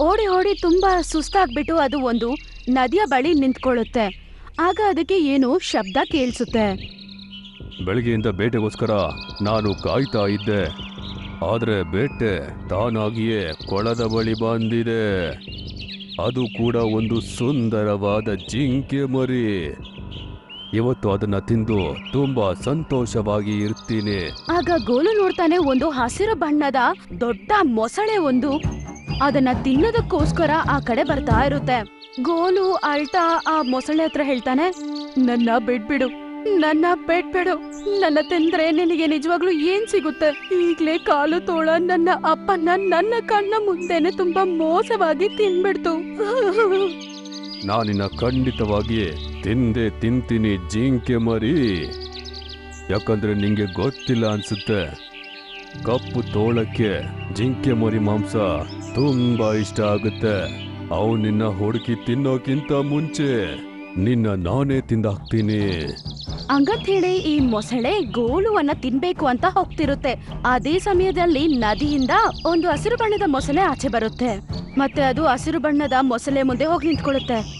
ಓಡಿ ಓಡಿ ತುಂಬಾ ಸುಸ್ತಾಗ್ಬಿಟ್ಟು ಅದು ಒಂದು ನದಿಯ ಬಳಿ ನಿಂತ್ಕೊಳ್ಳುತ್ತೆ. ಆಗ ಅದಕ್ಕೆ ಏನು ಶಬ್ದ ಕೇಳಿಸುತ್ತೆ. ಬೆಳಿಗ್ಗೆಯಿಂದ ಬೇಟೆಗೋಸ್ಕರ ನಾನು ಕಾಯ್ತಾ ಇದ್ದೆ. ಆದರೆ ಬೇಟೆ ತಾನಾಗಿಯೇ ಕೊಳದ ಬಳಿ ಬಂದಿದೆ. ಅದು ಕೂಡ ಒಂದು ಸುಂದರವಾದ ಜಿಂಕೆ ಮರಿ. ಇವತ್ತು ಅದನ್ನ ತಿಂದು ತುಂಬಾ ಸಂತೋಷವಾಗಿ ಇರ್ತೀನಿ. ಆಗ ಗೋಲು ನೋಡ್ತಾನೆ ಒಂದು ಹಸಿರು ಬಣ್ಣದ ದೊಡ್ಡ ಮೊಸಳೆ ಒಂದು ಅದನ್ನ ತಿನ್ನೋದಕ್ಕೋಸ್ಕರ ಆ ಕಡೆ ಬರ್ತಾ ಇರುತ್ತೆ. ಗೋಲು, ಅಳ್ತಾ ಆ ಮೊಸಳೆ ಹತ್ರ ಹೇಳ್ತಾನೆ, ನನ್ನ ಬಿಡ್ಬಿಡು ನನ್ನ ಬಿಡ್ಬಿಡು ನನ್ನ ತಿಂದ್ರೆ ನಿನಗೆ ನಿಜವಾಗ್ಲೂ ಏನ್ ಸಿಗುತ್ತೆ? ಈಗ್ಲೇ ಕಾಲು ತೋಳ, ನನ್ನ ಅಪ್ಪನ ನನ್ನ ಕಣ್ಣ ಮುಂದೆನೆ ತುಂಬಾ ಮೋಸವಾಗಿ ತಿನ್ಬಿಡ್ತು. ನಾನಿನ್ನ ಖಂಡಿತವಾಗಿಯೇ ತಿಂದೆ ತಿಂತೀನಿ, ಜಿಂಕೆ ಮರಿ. ಯಾಕಂದ್ರೆ ನಿಂಗೆ ಗೊತ್ತಿಲ್ಲ ಅನ್ಸುತ್ತೆ. ಕಪ್ಪು ತೋಳಕ್ಕೆ ಜಿಂಕೆ ಮರಿ ಮಾಂಸ ತುಂಬಾ ಇಷ್ಟ ಆಗುತ್ತೆ. ಅವು ನಿನ್ನ ಹುಡುಕಿ ತಿನ್ನೋಕ್ಕಿಂತ ಮುಂಚೆ ನಿನ್ನ ನಾನೇ ತಿಂದಾಕ್ತೀನಿ. ಹಂಗಂತ ಹೇಳಿ ಈ ಮೊಸಳೆ ಗೋಲುವನ್ನ ತಿನ್ಬೇಕು ಅಂತ ಹೋಗ್ತಿರುತ್ತೆ. ಅದೇ ಸಮಯದಲ್ಲಿ ನದಿಯಿಂದ ಒಂದು ಹಸಿರು ಬಣ್ಣದ ಮೊಸಳೆ ಆಚೆ ಬರುತ್ತೆ. ಮತ್ತೆ ಅದು ಹಸಿರು ಬಣ್ಣದ ಮೊಸಳೆ ಮುಂದೆ ಹೋಗಿ ನಿಂತ್ಕೊಳ್ಳುತ್ತೆ.